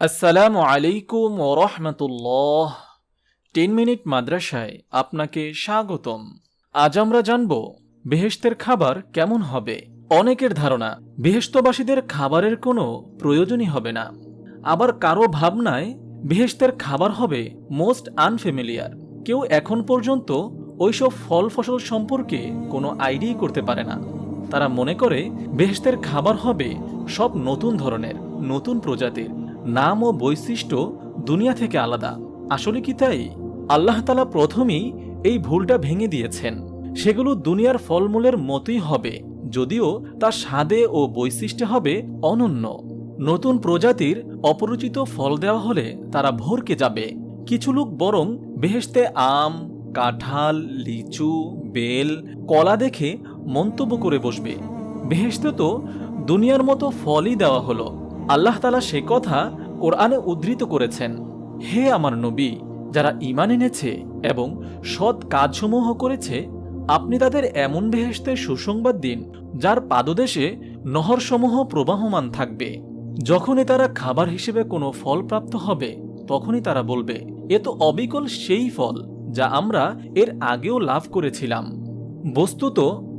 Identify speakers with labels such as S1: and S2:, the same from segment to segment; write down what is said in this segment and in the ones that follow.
S1: আসসালামু আলাইকুম ওরহমতুল্লাহ টেন মিনিট মাদ্রাসায় আপনাকে স্বাগতম। আজ আমরা জানব, বেহেশতের খাবার কেমন হবে? অনেকের ধারণা, বেহেশতবাসীদের খাবারের কোনো প্রয়োজনই হবে না। আবার কারও ভাবনায়, বেহেশতের খাবার হবে মোস্ট আনফেমিলিয়ার কেউ এখন পর্যন্ত ওইসব ফল ফসল সম্পর্কে কোনো আইডিয়াই করতে পারে না। তারা মনে করে, বেহেশতের খাবার হবে সব নতুন ধরনের, নতুন প্রজাতির। নাম ও বৈশিষ্ট্য দুনিয়া থেকে আলাদা। আসলে কি তাই? আল্লাহ তালা প্রথমেই এই ভুলটা ভেঙে দিয়েছেন। সেগুলো দুনিয়ার ফলমূলের মতোই হবে, যদিও তা স্বাদে ও বৈশিষ্ট্যে হবে অনন্য। নতুন প্রজাতির অপরিচিত ফল দেওয়া হলে তারা ভরকে যাবে। কিছু লোক বরং বেহেশতে আম, কাঁঠাল, লিচু, বেল, কলা দেখে মন্তব্য করে বসবে। বেহেশতে তো দুনিয়ার মতো ফলই দেওয়া হলো। আল্লাহ তালা সে কথা কোরআনে উদ্ধৃত করেছেন, হে আমার নবী, যারা ইমান এনেছে এবং সৎ কাজসমূহ করেছে, আপনি তাদের এমন বেহেশতের সুসংবাদ দিন, যার পাদদেশে নহরসমূহ প্রবাহমান থাকবে। যখনই তারা খাবার হিসেবে কোনো ফল প্রাপ্ত হবে, তখনই তারা বলবে, এ তো অবিকল সেই ফল, যা আমরা এর আগেও লাভ করেছিলাম। বস্তুত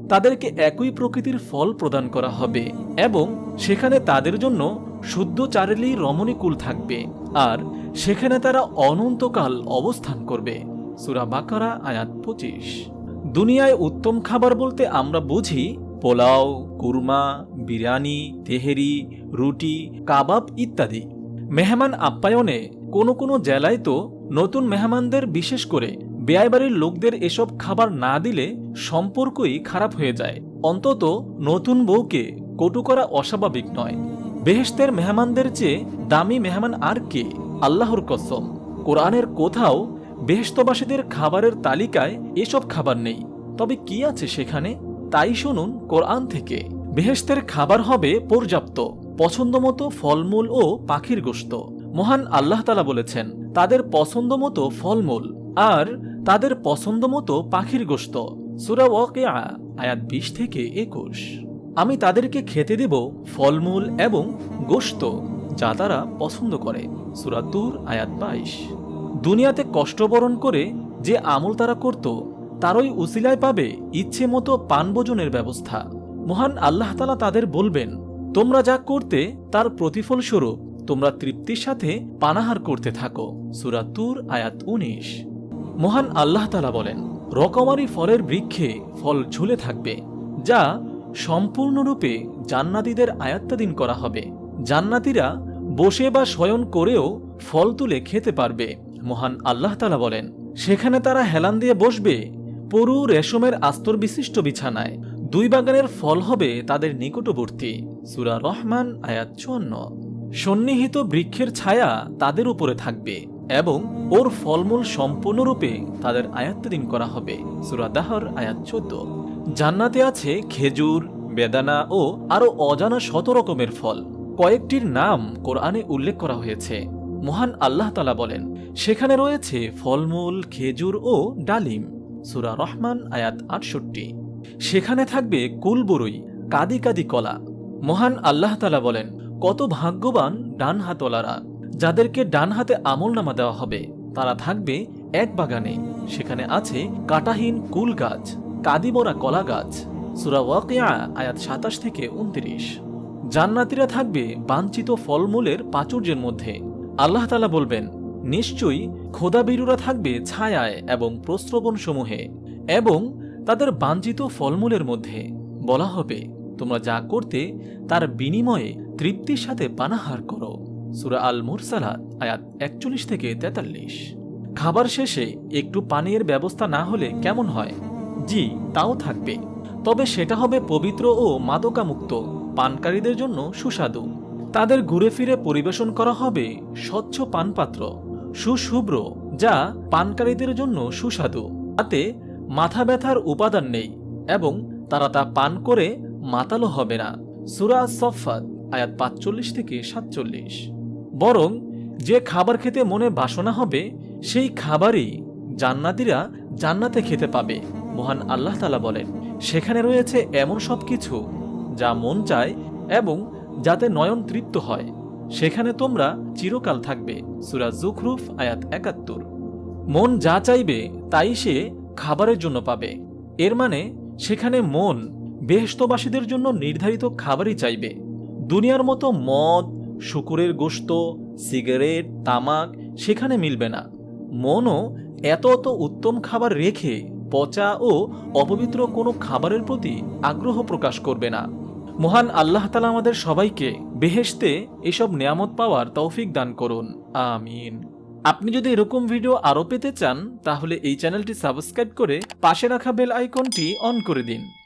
S1: তাদেরকে একই প্রকৃতির ফল প্রদান করা হবে এবং সেখানে তাদের জন্য শুদ্ধ চারেলি রমণীকুল থাকবে, আর সেখানে তারা অনন্তকাল অবস্থান করবে। সুরা বাকারা, আয়াত পঁচিশ। দুনিয়ায় উত্তম খাবার বলতে আমরা বুঝি পোলাও, কুরমা, বিরিয়ানি, তেহেরি, রুটি, কাবাব ইত্যাদি। মেহমান আপ্যায়নে কোনো কোনো জেলায় তো নতুন মেহমানদের বিশেষ করে বেয়াইবাড়ির লোকদের এসব খাবার না দিলে সম্পর্কই খারাপ হয়ে যায়। অন্তত নতুন বউকে কটু করা অস্বাভাবিক নয়। বেহেশতের মেহমানদের চেয়ে দামি মেহমান আর কে? আল্লাহর কসম, কোরআনের কোথাও বেহেশতবাসীদের খাবারের তালিকায় এসব খাবার নেই। তবে কি আছে সেখানে? তাই শুনুন কোরআন থেকে। বেহেশতের খাবার হবে পর্যাপ্ত, পছন্দমতো ফলমূল ও পাখির গোশত। মহান আল্লাহ তালা বলেছেন, তাদের পছন্দমতো ফলমূল আর তাদের পছন্দমতো পাখির গোস্ত সুরা ওয়াকিয়া, আয়াত বিশ থেকে একুশ। আমি তাদেরকে খেতে দেব ফলমূল এবং গোশত, যা তারা পছন্দ করে। সুরাতুর আয়াত বাইশ। দুনিয়াতে কষ্টবরণ করে যে আমল তারা করত, তারই উসিলায় পাবে ইচ্ছে মতো পানভোজনের ব্যবস্থা। মহান আল্লাহ তালা তাদের বলবেন, তোমরা যা করতে, তার প্রতিফল স্বরূপ তোমরা তৃপ্তির সাথে পানাহার করতে থাকো। সুরাতুর আয়াত উনিশ। মহান আল্লাহ তালা বলেন, রকমারি ফলের বৃক্ষে ফল ঝুলে থাকবে, যা সম্পূর্ণরূপে জান্নাতীদের আয়াত্তাধীন করা হবে। জান্নাতীরা বসে বা শয়ন করেও ফল তুলে খেতে পারবে, মহান আল্লাহ তালা বলেন। সেখানে তারা হেলান দিয়ে বসবে, পরু রেশমের আস্তর বিশিষ্ট বিছানায়। দুই বাগানের ফল হবে তাদের নিকটবর্তী। সুরা রহমান, আয়াত চুয়ান্ন। সন্নিহিত বৃক্ষের ছায়া তাদের উপরে থাকবে। এবং ওর ফলমূল সম্পূর্ণরূপে তাদের আয়াত্তাধীন করা হবে। সুরা দাহর, আয়াত চোদ্দ। জান্নাতে আছে খেজুর, বেদানা ও আরও অজানা শত রকমের ফল। কয়েকটির নাম কোরআনে উল্লেখ করা হয়েছে। মহান আল্লাহ তালা বলেন, সেখানে রয়েছে ফলমূল, খেজুর ও ডালিম। সুরা রহমান, আয়াত আটষট্টি। সেখানে থাকবে কুলবরুই, কাদি কাদি কলা। মহান আল্লাহ তালা বলেন, কত ভাগ্যবান ডান হাতওয়ালারা যাদেরকে ডান হাতে আমল নামা দেওয়া হবে, তারা থাকবে এক বাগানে। সেখানে আছে কাটাহীন কুল গাছ কাদিমরা কলা গাছ। সুরা ওয়াকিয়া, আয়াত সাতাশ থেকে উনত্রিশ। জান্নাতিরা থাকবে বাঞ্ছিত ফলমূলের প্রাচুর্যের মধ্যে। আল্লাহ তালা বলবেন, নিশ্চয়ই খোদাবিরুরা থাকবে ছায়ায় এবং প্রস্রবণ সমূহে এবং তাদের বাঞ্ছিত ফলমূলের মধ্যে। বলা হবে, তোমরা যা করতে তার বিনিময়ে তৃপ্তির সাথে পানাহার করো। সুরা আল মুরসালাত আয়াত একচল্লিশ থেকে তেতাল্লিশ। খাবার শেষে একটু পানীয়ের ব্যবস্থা না হলে কেমন হয়? জি, তাও থাকবে। তবে সেটা হবে পবিত্র ও মাদকামুক্ত, পানকারীদের জন্য সুস্বাদু। তাদের ঘুরে ফিরে পরিবেশন করা হবে স্বচ্ছ পানপাত্র, সুশুভ্র, যা পানকারীদের জন্য সুস্বাদু। তাতে মাথা ব্যথার উপাদান নেই এবং তারা তা পান করে মাতালো হবে না। সুরা সফাত আয়াত পাঁচচল্লিশ থেকে সাতচল্লিশ। বরং যে খাবার খেতে মনে বাসনা হবে, সেই খাবারই জান্নাতিরা জান্নাতে খেতে পাবে, মহান আল্লাহ তালা বলেন। সেখানে রয়েছে এমন সব কিছু যা মন চায় এবং যাতে নয়ন তৃপ্ত হয়। সেখানে তোমরা চিরকাল থাকবে, সুরা জুখরুফ, আয়াত একাত্তর। মন যা চাইবে, তাই সে খাবারের জন্য পাবে। এর মানে সেখানে মন বেহস্তবাসীদের জন্য নির্ধারিত খাবারই চাইবে। দুনিয়ার মতো মদ শুকুরের গোশত, সিগারেট, তামাক, সেখানে মিলবে না। মনও এত অত উত্তম খাবার রেখে পচা ও অপবিত্র কোনো খাবারের প্রতি আগ্রহ প্রকাশ করবে না। মহান আল্লাহ তালা আমাদের সবাইকে বেহেশতে এসব নিয়ামত পাওয়ার তৌফিক দান করুন। আমিন। আপনি যদি এরকম ভিডিও আরও পেতে চান, তাহলে এই চ্যানেলটি সাবস্ক্রাইব করে পাশে রাখা বেল আইকনটি অন করে দিন।